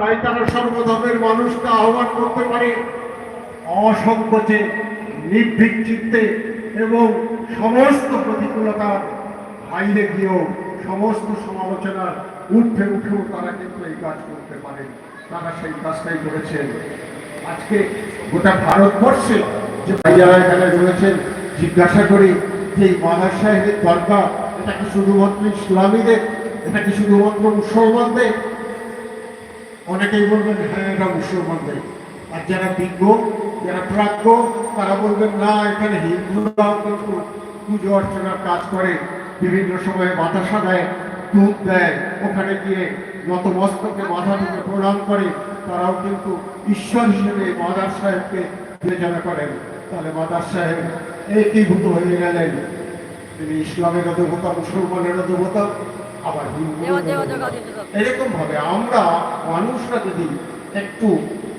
তাই তারা সর্বধর্মের মানুষকে আহ্বান করতে পারে। অসংকোচে নির্ভীক চিত্তে এবং সমস্ত প্রতিকূলতার বাইরে গিয়েও সমস্ত সমালোচনার উঠে উঠেও তারা কিন্তু এই কাজ করতে পারে। তারা সেই কাজটাই করেছেন। আজকে গোটা ভারতবর্ষে যে ভাইয়ারা এখানে রয়েছেন, জিজ্ঞাসা করি যে এই মাদার সাহেবের দরকার, এটা কি শুধুমাত্র ইসলামীদের, এটা কি শুধুমাত্র মুসলমানদের অনেকেই বলবেন হ্যাঁ এটা মুসলমানদের আর যারা বিজ্ঞ, যারা প্রাজ্ঞ, তারা বলবেন, না, এখানে হিন্দুরাও কিন্তু পুজো অর্চনার কাজ করে, বিভিন্ন সময়ে বাতাসা দেয় দুধ দেয়, ওখানে গিয়ে নতমস্তকে মাথা থেকে প্রণাম করে, তারাও কিন্তু ঈশ্বর হিসেবে মাদার সাহেবকে বিবেচনা করেন। তাহলে মাদার সাহেব একীভূত হয়ে গেলেন। তিনি ইসলামেরও দেবতা মুসলমানেরও দেবতা আবার এরকম ভাবে আমরা মানুষরা যদি একটু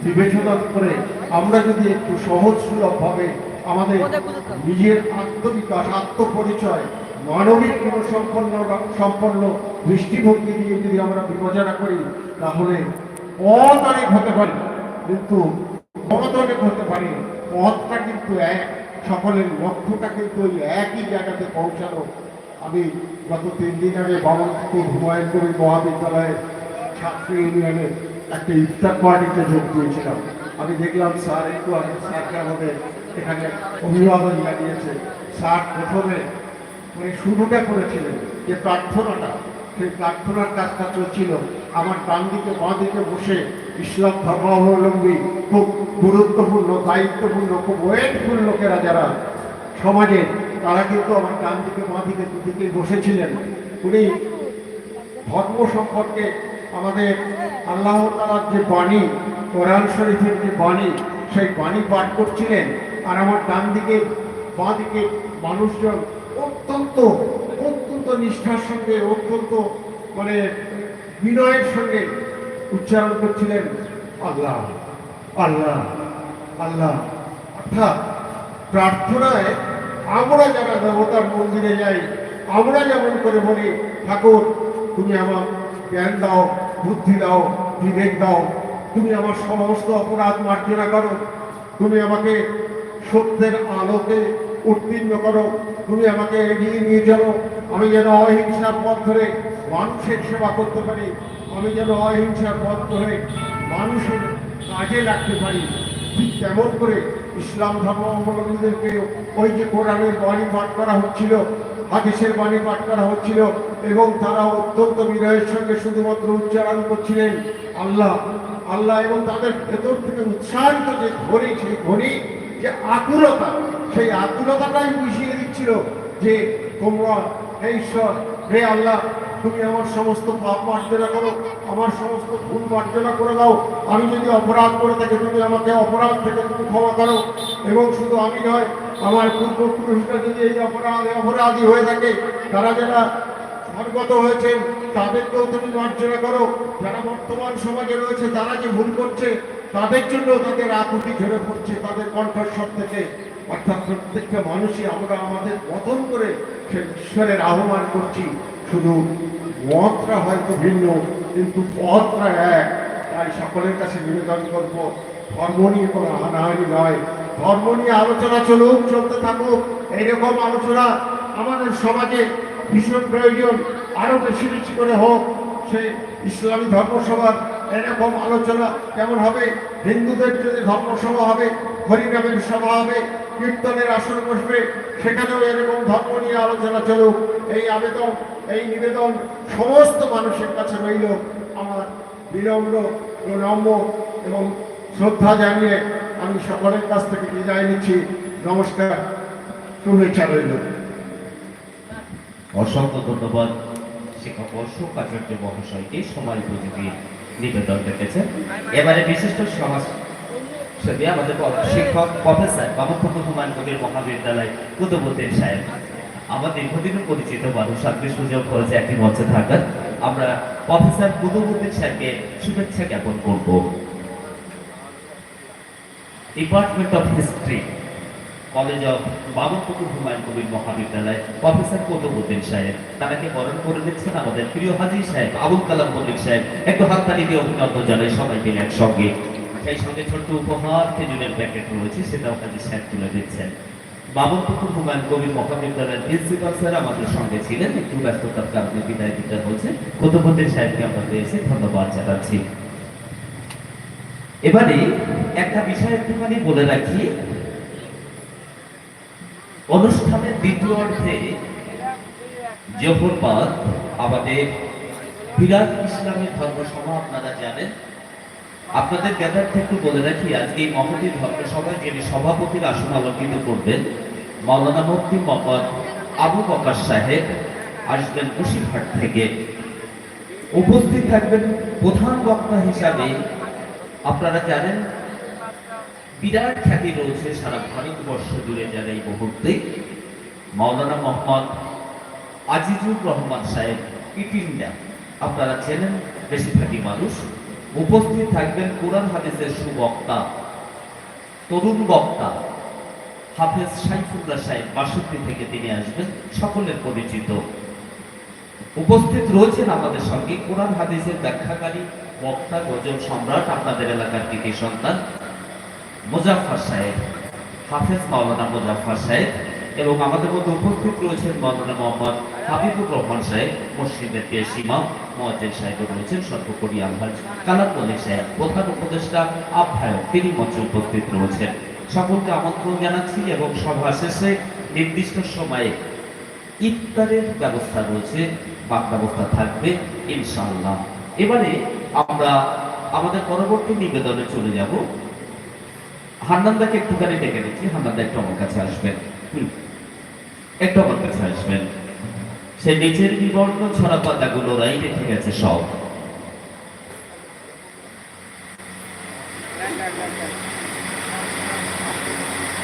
বিবেচনা করে আমরা যদি একটু সহজ সুলভ ভাবে আমাদের নিজের আত্মবিকাশ আত্মপরিচয় মানবিক গুণ সম্পন্ন সম্পন্ন দৃষ্টিভঙ্গি দিয়ে যদি আমরা বিবেচনা করি তাহলে অনেক হতে পারে কিন্তু অনেক হতে পারে। পথটা কিন্তু এক সকলের লক্ষ্যটা কিন্তু ওই একই জায়গাতে পৌঁছানো আমি গত তিন দিন আগে বামনপুর হুমায়ুন কবির মহাবিদ্যালয়ের ছাত্র ইউনিয়নের একটা ইফতার পার্টিতে যোগ দিয়েছিলাম। আমি দেখলাম স্যার একটু আগে স্যারকে আমাদের এখানে অভিবাদন জানিয়েছে। স্যার প্রথমে মানে শুরুটা করেছিলেন যে প্রার্থনাটা। সেই প্রার্থনার কাজটা চলছিল। আমার ডান দিকে, বাঁ দিকে বসে ইসলাম ধর্মাবলম্বী, খুব গুরুত্বপূর্ণ, দায়িত্বপূর্ণ, খুব ওয়েটফুল লোকেরা যারা সমাজে তারা কিন্তু আমার ডান দিকে, বাঁ দিকে দুদিকে বসেছিলেন। উনি ধর্ম সম্পর্কে আমাদের আল্লাহ তালার যে বাণী, কোরআন শরীফের যে বাণী, সেই বাণী পাঠ করছিলেন। আর আমার ডান দিকে, বাঁ দিকে মানুষজন অত্যন্ত অত্যন্ত নিষ্ঠার সঙ্গে, অত্যন্ত মানে বিনয়ের সঙ্গে উচ্চারণ করছিলেন, আল্লাহ আল্লাহ আল্লাহ। অর্থাৎ প্রার্থনায় আমরা যারা দেবতার মন্দিরে যাই, আমরা যেমন করে বলি, ঠাকুর, তুমি আমার জ্ঞান দাও, বুদ্ধি দাও, বিবেক দাও, তুমি আমার সমস্ত অপরাধ মার্জনা করো, তুমি আমাকে সত্যের আলোকে উত্তীর্ণ করো, তুমি আমাকে এগিয়ে নিয়ে চলো, আমি যেন অহিংসার পথ ধরে মানুষের সেবা করতে পারি, আমি যেন অহিংসার পথ ধরে মানুষের কাজে লাগতে পারি, ঠিক তেমন করে ইসলাম ধর্মাবলম্বীদেরকে ওই যে কোরআনের বাণী পাঠ করা হচ্ছিল, হাদিসের বাণী পাঠ করা হচ্ছিল এবং তারা অত্যন্ত বিনয়ের সঙ্গে শুধুমাত্র উচ্চারণ করছিলেন আল্লাহ। আল্লাহ এবং তাদের ভেতর থেকে উৎসাহিত যে ঘড়ি সেই ঘড়ি যে আকুলতা, সেই আকুলতাটাই বুঝিয়ে দিচ্ছিল যে তোমরা ঈশ্বর, হে আল্লাহ তুমি আমার সমস্ত পাপ মার্জনা করো, আমার সমস্ত ভুল মার্জনা করে দাও। আমি যদি অপরাধ করে থাকি, তুমি আমাকে অপরাধ থেকে তুমি ক্ষমা করো। এবং শুধু আমি নয়, আমার পূর্বপুরুষরা যদি এই অপরাধে অপরাধী হয়ে থাকে তারা যারা স্বর্গত হয়েছেন, তাদেরকেও তুমি মার্জনা করো। যারা বর্তমান সমাজে রয়েছে, তারা যে ভুল করছে, তাদের জন্য তাদের আকুতি ঝরে পড়ছে তাদের কণ্ঠস্বর থেকে। অর্থাৎ প্রত্যেকটা মানুষই আমরা আমাদের মতন করে সে ঈশ্বরের আহ্বান করছি। শুধু মতটা হয়তো ভিন্ন, কিন্তু পথটা এক। তাই সকলের কাছে নিবেদন করব, ধর্ম নিয়ে কোনো হানাহানি নয়। ধর্ম নিয়ে আলোচনা চলুক, চলতে থাকুক, এইরকম আলোচনা আমাদের সমাজে ভীষণ প্রয়োজন। আরও বেশি বেশি করে হোক, সে ইসলামী ধর্মসভার এরকম আলোচনা কেমন হবে? হিন্দুদের যদি ধর্মসভা হবে, হরিনামের সভা হবে, কীর্তনের আসর বসবে, সেখানেও এরকম ধর্ম নিয়ে আলোচনা চলুক। এই আবেদন, এই নিবেদন সমস্ত মানুষের কাছে রইল। আমার বিনম্র প্রণম্য এবং শ্রদ্ধা জানিয়ে আমি সকলের কাছ থেকে বিদায় নিচ্ছি। নমস্কার, শুভেচ্ছা রইল। অসংখ্য ধন্যবাদ শিক্ষক অশোক আচার্য মহাশয়কে সময় উপযোগী। নিবেদন রেখেছেন এবারে বিশিষ্ট সমাজ সেবী আমাদের শিক্ষক প্রফেসর বামপুর হুমায়ুন কবির মহাবিদ্যালয় কুতুবুদ্দিন সাহেব। আমার দীর্ঘদিন পরিচিত মানুষ আজকে সুযোগ হয়েছে একটি মঞ্চে থাকার। আমরা প্রফেসর কুতুবুদ্দিন সাহেবকে শুভেচ্ছা জ্ঞাপন করব। Department of history college of Babanpukur Humayun Kabir মহাবিদ্যালয় প্রফেসর কতবুদ্দিন সাহেব। তারাকে বরণ করে দিচ্ছেন আমাদের প্রিয় হাজি সাহেব আবুল কালাম মল্লিক সাহেব। একটু হাততালি দিয়ে অভিনন্দন জানাই সবাই মিলে একসঙ্গে। সেই সঙ্গে ছোট্ট উপহার, খেজুরের প্যাকেট রয়েছে, সেটাও হাজি সাহেব তুলে দিচ্ছেন। বাবনপুকুর হুমায়ুন কবির মহাবিদ্যালয়ের প্রিন্সিপাল স্যার আমাদের সঙ্গে ছিলেন। একটু ব্যস্ততার কারণে বিদায় দিতে হচ্ছে। কতবুদ্দিন সাহেবকে আমরা পেয়েছি, ধন্যবাদ জানাচ্ছি। এবারে একটা বিষয় একটুখানি বলে রাখি। অনুষ্ঠানের দ্বিতীয় অর্ধে জোহরবাদ আমাদের বিরাট ইসলামের ধর্মসভা আপনারা জানেন। আপনাদের জ্ঞাতার্থে একটু বলে রাখি, আজকে এই মহতী ধর্মসভায় যিনি সভাপতির আসন আলোকিত করবেন মৌলানা মুফতি মোহাম্মদ আবু বকর সাহেব আসবেন কুশিরহাট থেকে। উপস্থিত থাকবেন প্রধান বক্তা হিসাবে, আপনারা জানেন বিরাট খ্যাতি রয়েছে সারা ভারতবর্ষ জুড়ে যারা এই মুহূর্তে মাওলানা মোহাম্মদ আজিজুর রহমান সাহেব ইটিন্ডা আপনারা চেনেন, বেশিরভাগই মানুষ উপস্থিত থাকবেন কোরআন হাদিসের সুবক্তা, তরুণ বক্তা হাফেজ সাইফুল্লাহ সাহেব বাষট্টি থেকে তিনি আসবেন, সকলের পরিচিত। উপস্থিত রয়েছেন আমাদের সঙ্গে কোরআন হাদিসের ব্যাখ্যাকারী, বক্তা, গজল সম্রাট, আপনাদের এলাকার কৃতি সন্তান। মুজাফর সাহেব, হাফেজ মাওলানা মুজাফর সাহেব এবং আমাদের মধ্যে উপস্থিত রয়েছেন মাওলানা মোহাম্মদ হাবিবুর রহমান সাহেব, মসজিদের পেশ ইমাম মহাজের সাহেব রয়েছেন, সর্বোপরি কালাম মল্লিক সাহেব, প্রধান উপদেষ্টা, আহ্বায়ক তিনি মঞ্চে উপস্থিত রয়েছেন। সকলকে আমন্ত্রণ জানাচ্ছি এবং সভা শেষে নির্দিষ্ট সময়ে ইফতারের ব্যবস্থা রয়েছে, বাক ব্যবস্থা থাকবে, ইনশাআল্লাহ। এবারে আমরা আমাদের পরবর্তী নিবেদনে চলে যাব। হান্নানদাকে একটুখানি ডেকে নিচ্ছি, হান্নানদা একটু আমার কাছে আসবেন। একটু আমার কাছে আসবেন। সে নিচের বিবর্ণ ছড়া পাতাগুলো রাই রেখে গেছে সব।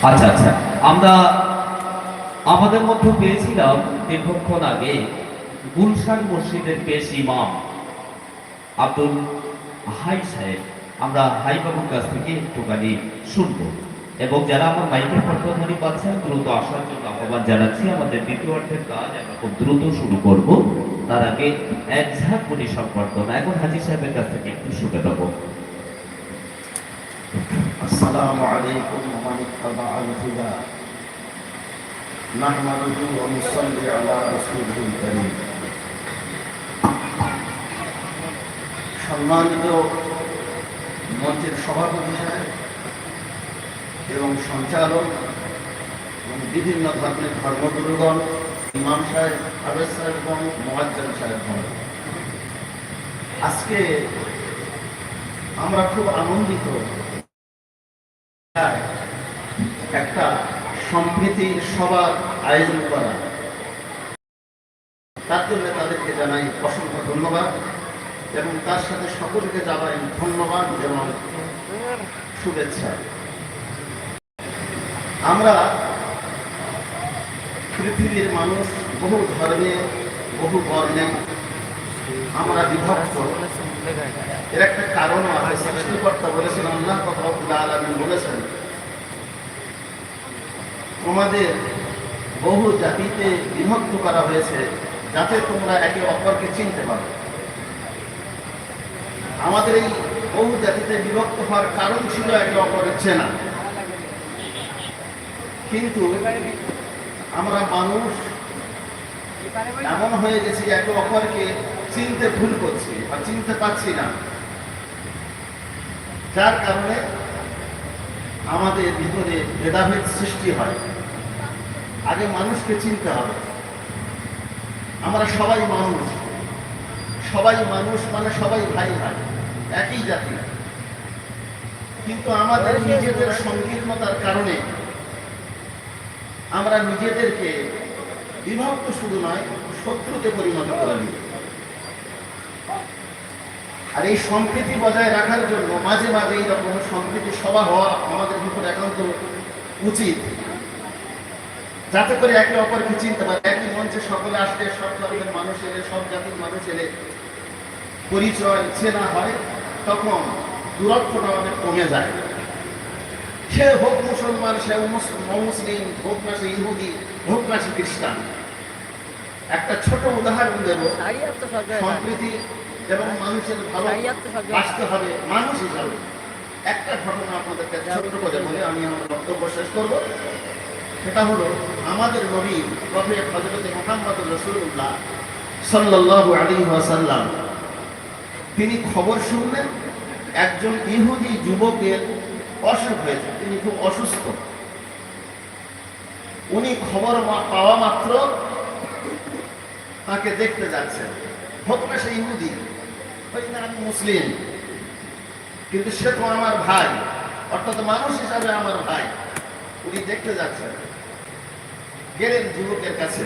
আচ্ছা আচ্ছা আমরা আমাদের মধ্যে পেয়েছিলাম দীর্ঘক্ষণ আগে গুলশান মসজিদের পেশ ইমাম আব্দুল হাই সাহেব। আমরা হাই বাবুর কাছ থেকে একটুখানি শুনবো এবং যারা আমার মাইকের পক্ষধারী পাচ্ছেন দ্রুত আসার জন্য আহ্বান জানাচ্ছি আমাদের দ্বিতীয় অর্থের কাজ আমরা খুব দ্রুত শুরু করব তার আগে এক ঝাঁক মুনি সম্বর্ধনা এখন হাজি সাহেবের কাছ থেকে একটু শুনে দেবো السلام عليكم ومن اتبع الهدى نحمده ونصلي على رسوله الكريم সম্মানিত মঞ্চের সভাপতি সাহেব এবং সঞ্চালক এবং বিভিন্ন ধর্মের ধর্মগুরুগণ, ইমাম সাহেব, আবেদ সাহেব এবং মোয়াজ্জল সাহেব আজকে আমরা খুব আনন্দিত একটা সম্প্রীতি সভার আয়োজন করা। তার জন্য তাদেরকে জানাই অসংখ্য ধন্যবাদ। এবং তার সাথে সকলকে জানাই ধন্যবাদ এবং শুভেচ্ছা। আমরা পৃথিবীর মানুষ, বহু ধর্মে, বহু বর্ণে আমরা বিভক্ত। এর একটা কারণ আছে, সৃষ্টিকর্তা বলেছেন, আল্লাহ রব্বুল আলামিন বলেছেন, তোমাদের বহু জাতিতে বিভক্ত করা হয়েছে যাতে তোমরা একে অপরকে চিনতে পারো। আমাদের এই বহু জাতিতে বিভক্ত হওয়ার কারণ ছিল একে অপরের চেনা। কিন্তু আমরা মানুষ এমন হয়ে গেছি একে অপরকে চিনতে ভুল করছি বা চিনতে পারছি না। যার কারণে আমাদের ভিতরে ভেদাভেদ সৃষ্টি হয়। আগে মানুষকে চিনতে হবে। আমরা সবাই মানুষ। সবাই মানুষ মানে সবাই ভাই ভাই। একই জাতি। কিন্তু আমাদের নিজেদের সংকীর্ণতার কারণে আমরা নিজেদেরকে বিভক্ত শুধু নয়, শত্রুতে পরিণত করে নিই আর এই সম্প্রীতি বজায় রাখার জন্য মাঝে মাঝে এইরকম সম্প্রীতি সভা হওয়া আমাদের ভিতরে একান্ত উচিত। যাতে করে একে অপরকে চিনতে পারে। একই মঞ্চে সকলে আসলে, সব ধর্মের মানুষ এলে, সব জাতির মানুষ এলে পরিচয় চেনা হয় তখন দূরত্বটা অনেক কমে যায়। সে হোক মুসলমান সে মুস- মুসলিম হোক না সে ইহুদি হোক না সে খ্রিস্টান। একটা ছোট উদাহরণ দেব। সম্প্রীতি এবং মানুষের ভালো সারিয়াত তো সরকার বাঁচতে হবে মানুষ হিসাবে। একটা ঘটনা আপনাদেরকে ছোট্ট করে বলে আমি আমার বক্তব্য শেষ করব। সেটা হলো আমাদের নবী প্রফেট হজরত মোহাম্মদ রসুল্লাহ সাল্লাল্লাহু আলাইহি ওয়াসাল্লাম তিনি খবর শুনলেন, একজন ইহুদি যুবকের অসুখ হয়েছে, তিনি খুব অসুস্থ। উনি খবর পাওয়া মাত্র তাকে দেখতে যাচ্ছেন। হোক না সে ইহুদি হোক না আমি মুসলিম, কিন্তু সে তো আমার ভাই, অর্থাৎ মানুষ হিসাবে আমার ভাই। উনি দেখতে যাচ্ছেন, গেলেন যুবকের কাছে।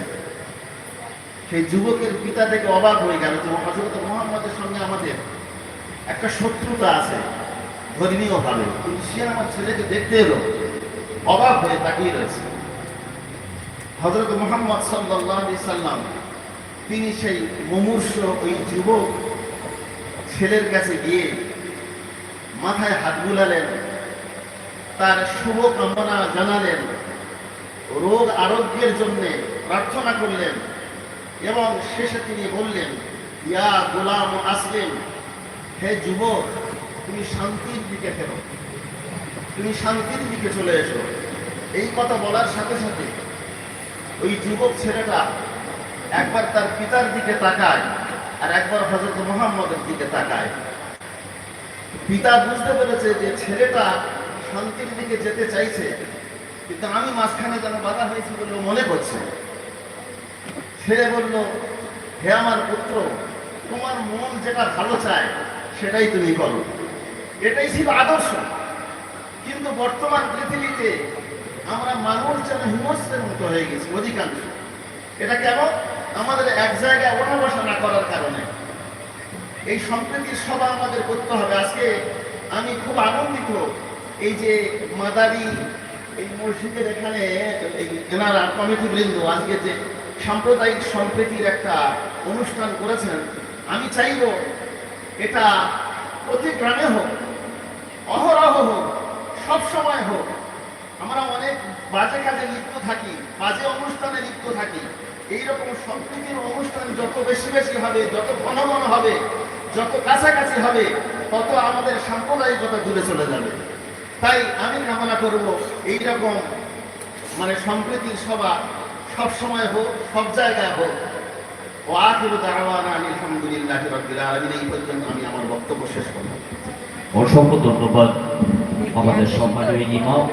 সেই যুবকের পিতা থেকে অবাক হয়ে গেল যে হজরত মোহাম্মদের সঙ্গে আমাদের একটা শত্রুতা আছে ধর্মীয় ভাবে কিন্তু সে আমার ছেলেকে দেখতে এলো, অবাক হয়ে তাকিয়ে রয়েছে। হজরত মোহাম্মদ সাল্লাহ সাল্লাম, তিনি সেই মুমূর্ষ ওই যুবক ছেলের কাছে গিয়ে মাথায় হাত বুলালেন, তার শুভ কামনা জানালেন, রোগ আরোগ্যের জন্য প্রার্থনা করলেন। এবং শেষে তিনি বললেন, ইয়া গোলাম আসলেন হে যুবক, তুমি শান্তির দিকে ফেরো। তুমি শান্তির দিকে চলে এসো। এই কথা বলার সাথে সাথে ওই যুবক ছেলেটা একবার তার পিতার দিকে তাকায় আর একবার হজরত মোহাম্মদের দিকে তাকায়। পিতা বুঝতে পেরেছে যে ছেলেটা শান্তির দিকে যেতে চাইছে, কিন্তু আমি মাঝখানে যেন বাধা হয়েছি বলে মনে করছে। ছেলে বলল, হে আমার পুত্র, তোমার মন যেটা ভালো চায়, সেটাই তুমি করো। এটাই ছিল আদর্শ। কিন্তু বর্তমান পৃথিবীতে আমরা মানুষ যেন হিমস্রের মতো হয়ে গেছি, অধিকাংশ। এটা কেন আমাদের এক জায়গায় ওঠা বসা না করার কারণে। এই সম্প্রীতির সভা আমাদের করতে হবে। আজকে আমি খুব আনন্দিত এই যে মাদারি এই মসজিদের এখানে এই এনারা কমিটি বৃন্দ আজকে যে সাম্প্রদায়িক সম্প্রীতির একটা অনুষ্ঠান করেছেন। আমি চাইব এটা প্রতি গ্রামে হোক, অহরহ হোক সব সময় হোক। আমরা অনেক বাজে কাজে লিপ্ত থাকি, বাজে অনুষ্ঠানে লিপ্ত থাকি। এইরকম সম্প্রীতির অনুষ্ঠান যত বেশি বেশি হবে, যত ঘন ঘন হবে, যত কাছাকাছি হবে, তত আমাদের সাম্প্রদায়িকতা দূরে চলে যাবে। তাই আমি কামনা করব, এইরকম মানে সম্প্রীতির সভা সব সময় হোক, সব জায়গায় হোক। ও আখিরু দাওয়ানা আলহামদুলিল্লাহ রাব্বিল আলামিন, এই পর্যন্ত আমি আমার বক্তব্য শেষ করব অসংখ্য ধন্যবাদ আমাদের সম্মানীয় ইমাম,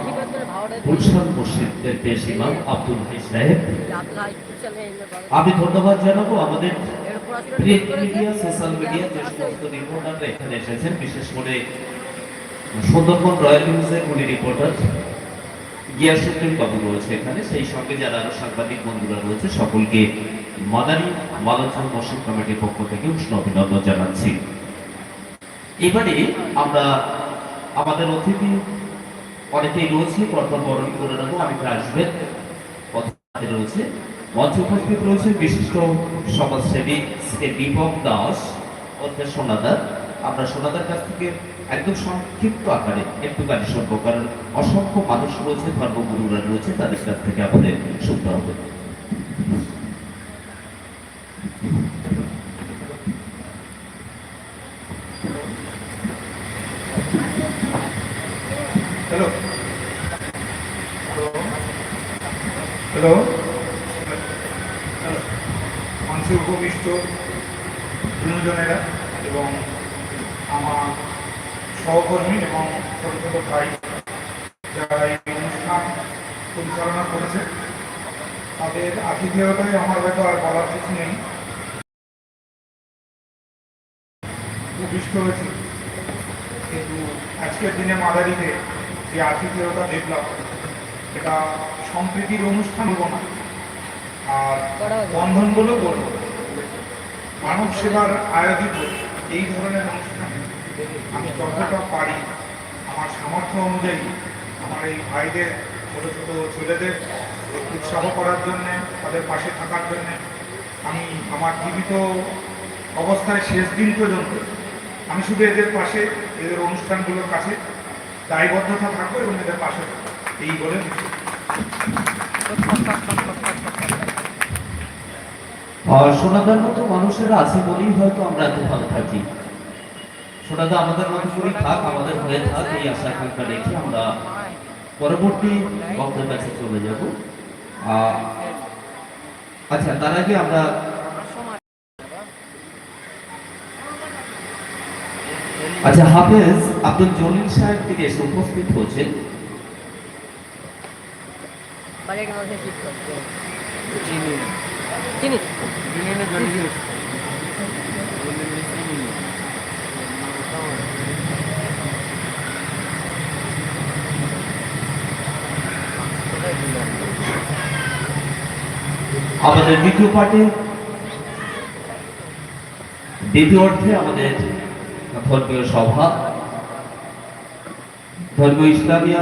গুলশান মসজিদের পেশ ইমাম আব্দুল হাই সাহেব। আমি ধন্যবাদ জানাব আমাদের প্রিন্ট মিডিয়া সোশ্যাল মিডিয়া যে সমস্ত রিপোর্টাররা এখানে এসেছেন, বিশেষ করে সুন্দরবন রয়্যাল নিউজের উনি রিপোর্টার গিয়াসুদ্দিন বাবু রয়েছে এখানে? সেই সঙ্গে যারা আরও সাংবাদিক বন্ধুরা রয়েছে, সকলকে মাদানী মালাচল মসজিদ কমিটির পক্ষ থেকে উষ্ণ অভিনন্দন জানাচ্ছি। এবারে আমরা আমাদের অতিথি অনেকেই রয়েছে, প্রথম বরণ করে নেব আমি আসবেন রয়েছে, মঞ্চে উপস্থিত রয়েছে বিশিষ্ট সমাজসেবী শ্রী দীপক দাস অর্থাৎ সোনাদার। আমরা সোনাদার কাছ থেকে একদম সংক্ষিপ্ত আকারে একটুখানি শুনব, কারণ অসংখ্য মানুষ রয়েছে, ধর্মগুরুরা রয়েছে, তাদের কাছ থেকে আমাদের শুনতে হবে। হ্যালো হ্যালো এবং সহকর্মী এবং ছোট ছোট ভাই যারা এই অনুষ্ঠান পরিচালনা করেছে, তাদের আতিথেয়তায় আমার হয়তো আর বলার কিছু নেই। হয়েছে। কিন্তু আজকের দিনে মাদারিতে যে আতিথেয়তা দেখলাম, এটা সম্প্রীতির অনুষ্ঠান হব না, আর বন্ধনগুলো বলব। মানব সেবার আয়োজিত এই ধরনের অনুষ্ঠানে আমি যতটা পারি আমার সামর্থ্য অনুযায়ী আমার এই ভাইদের, ছোট ছোট ছেলেদের উৎসাহ করার জন্যে, তাদের পাশে থাকার জন্যে আমি আমার জীবিত অবস্থায় শেষ দিন পর্যন্ত আমি শুধু এদের পাশে, এদের অনুষ্ঠানগুলোর কাছে দায়বদ্ধতা থাকব এবং এদের পাশে এই বলে সোনাদার মতো মানুষেরা আছে বলেই হয়তো আমরা এত ভালো থাকি। সোনাদা আমাদের মতো করে থাক আমাদের হয়ে থাক এই আশা আকাঙ্ক্ষা রেখে আমরা পরবর্তী বক্তব্যের কাছে চলে যাব। আচ্ছা তার আগে আমরা আচ্ছা হাফেজ আব্দুল জলিল সাহেব থেকে এসে উপস্থিত হয়েছেন। মধ্যে চিনি চিনি আমাদের দ্বিতীয় পার্টে দ্বিতীয় অর্থে আমাদের ধর্মীয় সভা, ধর্মীয় ইসলামিয়া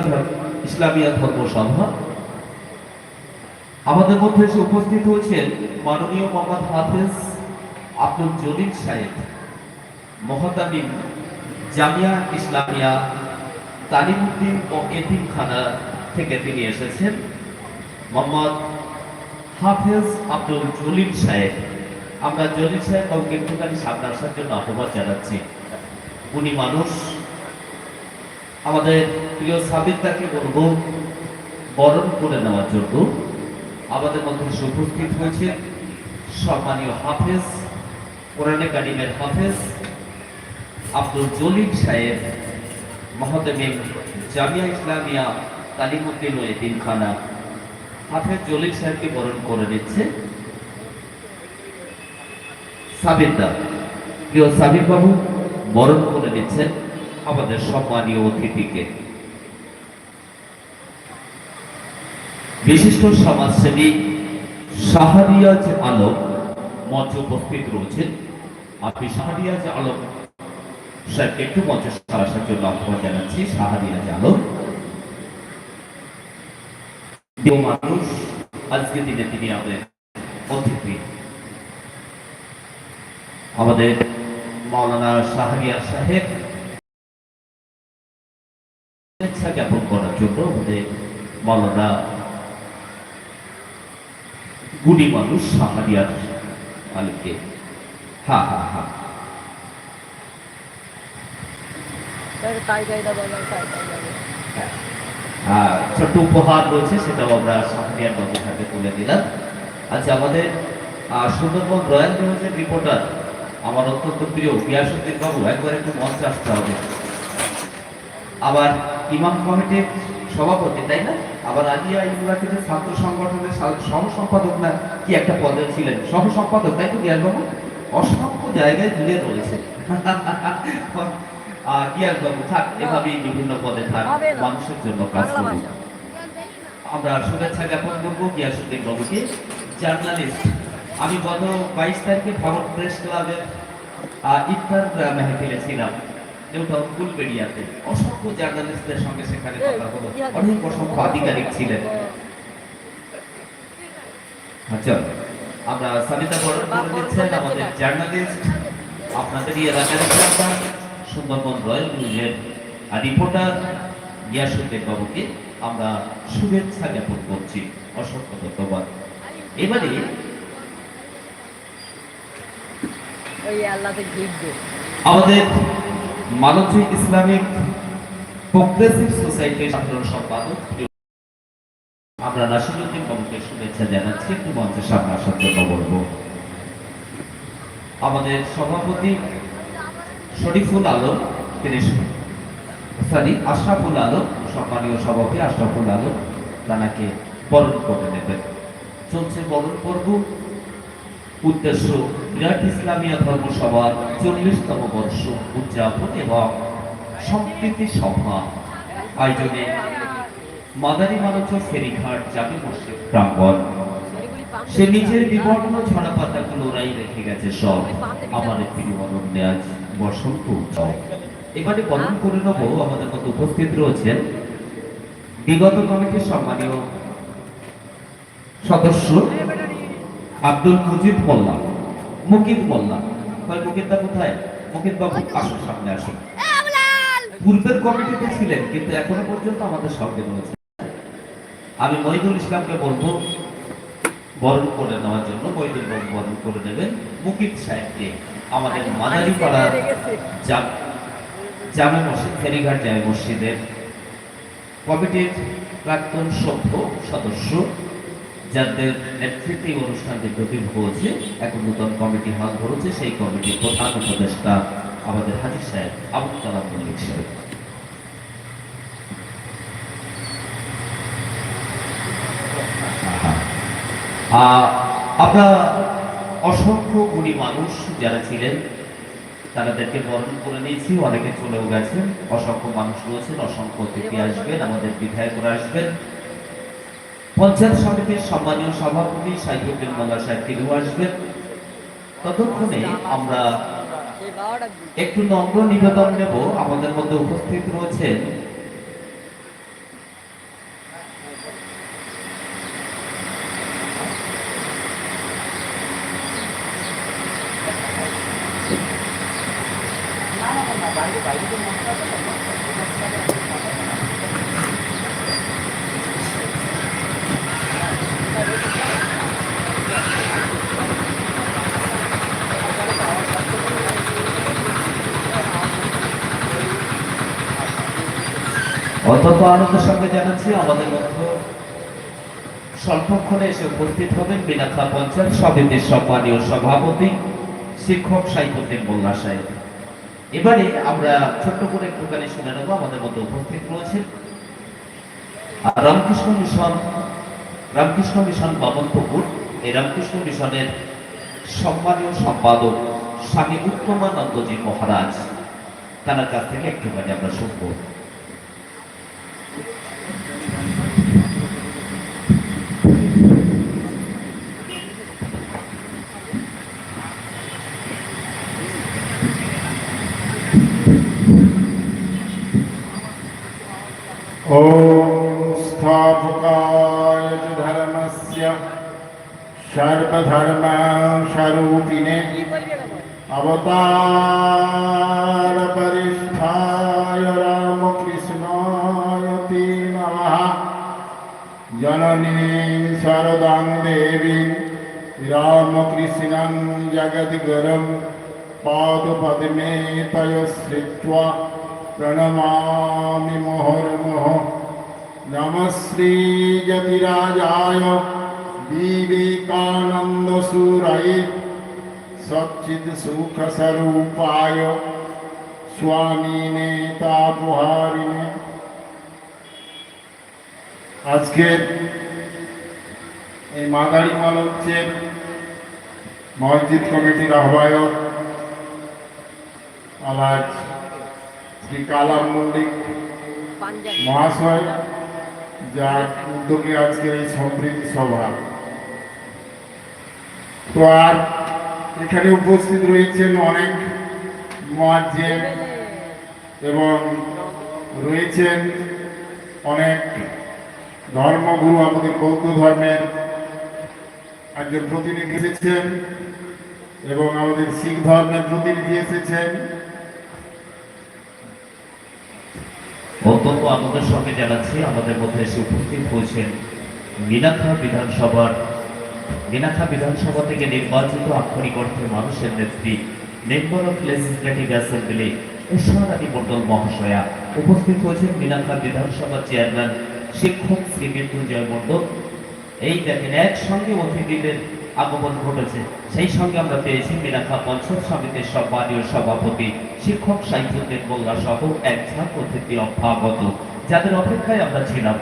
ইসলামিয়া ধর্ম সভা। আমাদের মধ্যে এসে উপস্থিত হয়েছেন মাননীয় মোহাম্মদ হাফেজ আব্দুল জলিল সাহেব, মহতামিম জামিয়া ইসলামিয়া, তালিমুদ্দিন ও এতিমখানা থেকে তিনি এসেছেন। মোহাম্মদ হাফেজ আব্দুল জলিল সাহেব। আমরা জলিল সাহেব বাবুকে একটুখানি সামনে আসার জন্য আহ্বান জানাচ্ছি। উনি মানুষ। আমাদের প্রিয় সাবিতাকে বলব, বরণ করে নেওয়ার জন্য। আমাদের মধ্যে উপস্থিত হয়েছে সম্মানীয় হাফেজ, কোরআনে কারিমের হাফেজ আব্দুল জলিল সাহেব, মহতমিম জামিয়া ইসলামিয়া, তালিমুদ্দিন ও এতিমখানা। হাফেজ জলিল সাহেবকে বরণ করে নিচ্ছে। সাবিরদা প্রিয় সাবির বাবু বরণ করে নিচ্ছেন আমাদের সম্মানীয় অতিথিকে। বিশিষ্ট সমাজসেবী শাহরিয়াজ আলম মঞ্চে উপস্থিত রয়েছেন। আপনি শাহরিয়াজ আলম সাহেবকে একটু মঞ্চে আসার জন্য আহ্বান জানাচ্ছি। শাহরিয়াজ আলম প্রিয় মানুষ আজকে দিনে তিনি আমাদের অতিথি। আমাদের মাওলানা শাহরিয়ার সাহেব শুভেচ্ছা জ্ঞাপন করার জন্য আমাদের মাওলানা গুণী মানুষ শাহরিয়ার আলীকে হ্যাঁ হ্যাঁ হ্যাঁ তাই গাইদা বলো তাই তাই ছোট্ট উপহার রয়েছে, সেটাও আমরা শাহরিয়ার বাবুর হাতে তুলে দিলাম আচ্ছা আমাদের সুন্দরবন রয়্যাল নিউজের রিপোর্টার আমার অত্যন্ত প্রিয় গিয়াসুদ্দিন বাবু, একবার একটু মঞ্চে আসতে হবে। আবার ইমাম কমিটির সভাপতি, তাই না? আবার আলিয়া ইউনিভার্সিটির ছাত্র সংগঠনের সহ সম্পাদক না, কি একটা পদে ছিলেন? সহ সম্পাদক তাই তো গিয়াস বাবু অসংখ্য জায়গায় জুড়ে রয়েছে। থাক এভাবেই বিভিন্ন পদে থাক মানুষের জন্য কাজ আমরা শুভেচ্ছা জ্ঞাপন করব গিয়াসুদ্দিন বাবুকে জার্নালিস্ট। আমি গত বাইশ তারিখে ভারত প্রেস ক্লাবের ইফতার মেহফিলে ছিলাম কুলবেড়িয়াতে। অসংখ্য জার্নালিস্টদের সঙ্গে সেখানে কথা হলো। অনেক অসংখ্য আধিকারিক ছিলেন। আচ্ছা আমরা সাবিতা বরণ করে দিচ্ছেন আমাদের জার্নালিস্ট। আপনাদেরই এলাকার সুন্দরবন রয়্যাল নিউজের রিপোর্টার গিয়াসুদ্দিন বাবুকে আমরা শুভেচ্ছা জ্ঞাপন করছি। অসংখ্য ধন্যবাদ। এবারে আমাদের মানবী ইসলামিক প্রোগ্রেসিভ সোসাইটির সাধারণ সম্পাদক আমরা নাসিরুদ্দিন বাবুকে শুভেচ্ছা জানাচ্ছি। একটু মঞ্চের সামনে আসার জন্য বলব। আমাদের সভাপতি শরীফুল আলম, তিনি সরি, আশরাফুল আলম, সম্মানীয় সভাপতি আশরাফুল আলম, তানাকে বরণ করে নেবেন। চলছে বরণ পর্ব। উদ্দেশ্য, বিরাট ইসলামিয়া ধর্মসভার চল্লিশতম বর্ষ উদযাপন এবং সম্প্রীতি সভা। আয়োজনে মাদানী মানচ ফেরিঘাট, জামি মসজিদ, প্রাঙ্গণ। সে নিজের বিবর্ণ ছড়া পাতাগুলো ওরাই রেখে গেছে সব। আমার প্রিয় অরণ্যে আজ বসন্ত উৎসব। এবারে বরণ করে নেব আমাদের মতো উপস্থিত রয়েছেন বিগত কমিটির সম্মানীয় সদস্য আব্দুল মুজিদ মোল্লা মুকিদ মোল্লা। ভাই মুকিদদা কোথায়? মুকিদ বাবু, আসুন সামনে আসুন। পূর্বের কমিটিতে ছিলেন, কিন্তু এখনও পর্যন্ত আমাদের সঙ্গে রয়েছে আমি মহিদুল ইসলামকে বলব বরণ করে নেওয়ার জন্য বাবু বরণ করে নেবেন মুকিব সাহেবকে। আমাদের মাদারি পাড়ার জাম- জামে মসজিদ ফেরিঘাট জামে মসজিদের কমিটির প্রাক্তন সভ্য সদস্য যাদের নেতৃত্বে এই অনুষ্ঠানটি গতি হয়েছে এখন নূতন কমিটি হাত ধরেছে সেই কমিটির প্রধান উপদেষ্টা আমাদের হাজির সাহেব আবুল কালাম মল্লিক সাহেব। আমরা অসংখ্য গুণী মানুষ যারা ছিলেন তাদেরকে বরণ করে নিয়েছি, অনেকে চলেও গেছেন, অসংখ্য মানুষ রয়েছেন, অসংখ্য অতিথি আসবেন, আমাদের বিধায়করা আসবেন। পঞ্চায়েত সমিতির সম্মানীয় সভাপতি সাইফুদ্দিন মোল্লা সাহেব তিনিও আসবেন। ততক্ষণে আমরা একটু নম্র নিবেদন নেব। আমাদের মধ্যে উপস্থিত রয়েছেন অত্যন্ত আনন্দের সঙ্গে জানাচ্ছি, আমাদের মধ্যে স্বল্পক্ষণে এসে উপস্থিত হবেন বিনাথা পঞ্চায়েত সমিতির সম্মানীয় সভাপতি, শিক্ষক সাইফুদ্দিন মোল্লা সাহেব। এবারে আমরা ছোট্ট করে একটুখানি শুনে নেব, আমাদের মধ্যে উপস্থিত রয়েছে আর রামকৃষ্ণ মিশন রামকৃষ্ণ মিশন বামনপুকুর। এই রামকৃষ্ণ মিশনের সম্মানীয় সম্পাদক স্বামী উত্তমানন্দজি মহারাজ, তার কাছ থেকে একটুখানি আমরা শুনব। ॐ स्थापकाय धर्मस्य सर्वधर्माशरूपिणे अवतारपरिष्ठाय रामकृष्णाय ते नमः जननीं शारदां देवीं रामकृष्णं जगद्गुरुं पादपद्मे तयोश्रित्वा प्रणमामि मुहुर्मुहुः नमः श्रीजतिराजाय विवेकानन्दसूरये सच्चित्सुखस्वरूपाय स्वामिने तापहारिणे আজকের এই মাদারি মঞ্চের মসজিদ কমিটির আহ্বায়ক আলাজ শ্রী কালাম মল্লিক মহাশয় যার উদ্যোগে আজকের এই সম্প্রীতি সভা। তো আর এখানে উপস্থিত রয়েছেন অনেক মোয়াজ্জেম এবং রয়েছেন অনেক ধর্মগুরু আমাদের বৌদ্ধ ধর্মের একজন প্রতিনিধি এসেছেন এবং আমাদের শিখ ধর্মের প্রতিনিধি এসেছেন। আনন্দের সঙ্গে জানাচ্ছি, আমাদের মধ্যে এসে উপস্থিত হয়েছেন মিনাখা বিধানসভার মিনাখা বিধানসভা থেকে নির্বাচিত আক্ষরিক অর্থে মানুষের নেত্রী, member of legislative assembly Usharani Mondal মহাশয়া উপস্থিত হয়েছেন মিনাখা বিধানসভার চেয়ারম্যান শিক্ষক শ্রী মৃত্যুঞ্জয় মণ্ডল। এই দেখেন, একসঙ্গে অতিথিদের আগমন ঘটেছে। সেই সঙ্গে আমরা পেয়েছি মিনাখা পঞ্চায়েত সমিতির সম্মানীয় সভাপতি শিক্ষক সাইফুদ্দিন মোল্লা সহ এক ছাত্র অতিথি অভ্যাগত। যাদের অপেক্ষায় আমরা ছিলাম।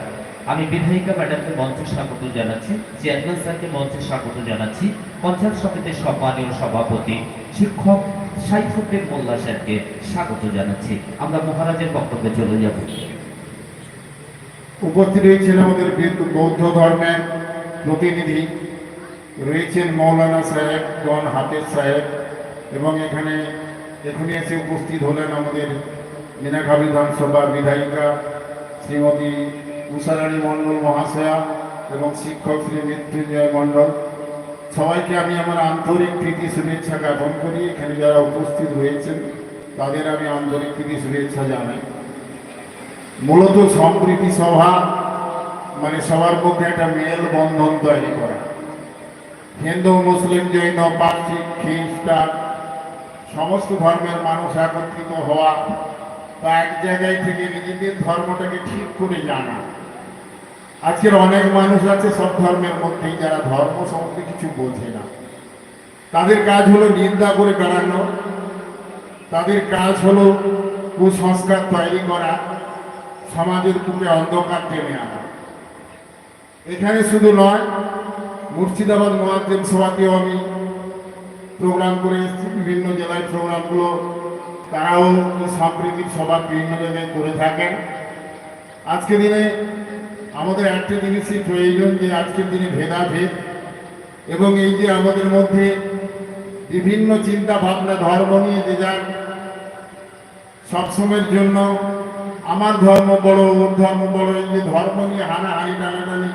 আমি বিধায়িকা ম্যাডামকে মঞ্চে স্বাগত জানাচ্ছি, চেয়ারম্যান স্যারকে মঞ্চে স্বাগত জানাচ্ছি, পঞ্চায়েত সমিতির সম্মানীয় সভাপতি শিক্ষক সাইফুদ্দিন মোল্লা স্যারকে স্বাগত জানাচ্ছি। আমরা মহারাজের বক্তব্যে চলে যাব। উপস্থিত রয়েছেন আমাদের বৌদ্ধ ধর্মের প্রতিনিধি রয়েছেন মৌলানা সাহেব, ডন হাফেজ সাহেব, এবং এখানে এখনই এসে উপস্থিত হলেন আমাদের মিনাখা বিধানসভার বিধায়িকা শ্রীমতী উষারানী মণ্ডল মহাশয়া এবং শিক্ষক শ্রী মৃত্যুঞ্জয় মণ্ডল। সবাইকে আমি আমার আন্তরিক প্রীতি, শুভেচ্ছা জ্ঞাপন করি। এখানে যারা উপস্থিত হয়েছেন তাদের আমি আন্তরিক প্রীতি, শুভেচ্ছা জানাই। মূলত সম্প্রীতি সভা মানে সবার মধ্যে একটা মেল বন্ধন তৈরি করা। হিন্দু, মুসলিম, জৈন, পার্সি, খ্রিস্টান, সমস্ত ধর্মের মানুষ একত্রিত হওয়া বা এক জায়গায় থেকে নিজেদের ধর্মটাকে ঠিক করে জানা। আজকের অনেক মানুষ আছে সব ধর্মের মধ্যেই যারা ধর্ম সম্বন্ধে কিছু বোঝে না। তাদের কাজ হলো নিন্দা করে বেড়ানো। তাদের কাজ হলো কুসংস্কার তৈরি করা, সমাজের বুকে অন্ধকার টেনে আনা। এখানে শুধু নয় মুর্শিদাবাদ মহাদেব সভাতেও আমি প্রোগ্রাম করে এসেছি, বিভিন্ন জেলায় প্রোগ্রামগুলো। তারাও সাম্প্রতিক সভা বিভিন্ন জায়গায় করে থাকেন। আজকের দিনে আমাদের একটা জিনিসই প্রয়োজন যে আজকের দিনে ভেদাভেদ এবং এই যে আমাদের মধ্যে বিভিন্ন চিন্তা ভাবনা ধর্ম নিয়ে যে যার সবসময়ের জন্য আমার ধর্ম বড় ওর ধর্ম বড় এই যে ধর্ম নিয়ে হানাহানি, টানাটানি,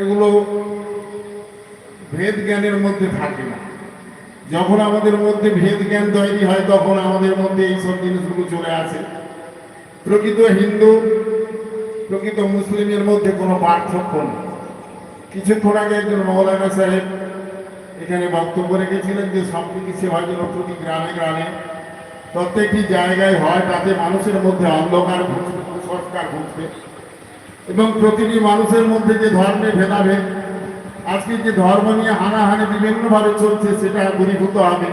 এগুলো ভেদ জ্ঞানের মধ্যে থাকে না। যখন আমাদের মধ্যে ভেদ জ্ঞান তৈরি হয়, তখন আমাদের মধ্যে এইসব জিনিসগুলো চলে আসে। প্রকৃত হিন্দু, প্রকৃত মুসলিমের মধ্যে কোনো পার্থক্য নেই। কিছুক্ষণ আগে একজন মৌলানা সাহেব এখানে বক্তব্য রেখেছিলেন যে, সম্প্রীতি সেবা যেন প্রতি গ্রামে গ্রামে, প্রত্যেকটি জায়গায় হয়, তাতে মানুষের মধ্যে অন্ধকার কুসংস্কার ঘুষবে এবং প্রতিটি মানুষের মধ্যে যে ধর্মে ভেদাভেদ আজকে যে ধর্ম নিয়ে হানাহানি বিভিন্নভাবে চলছে সেটা দূরীভূত হবে।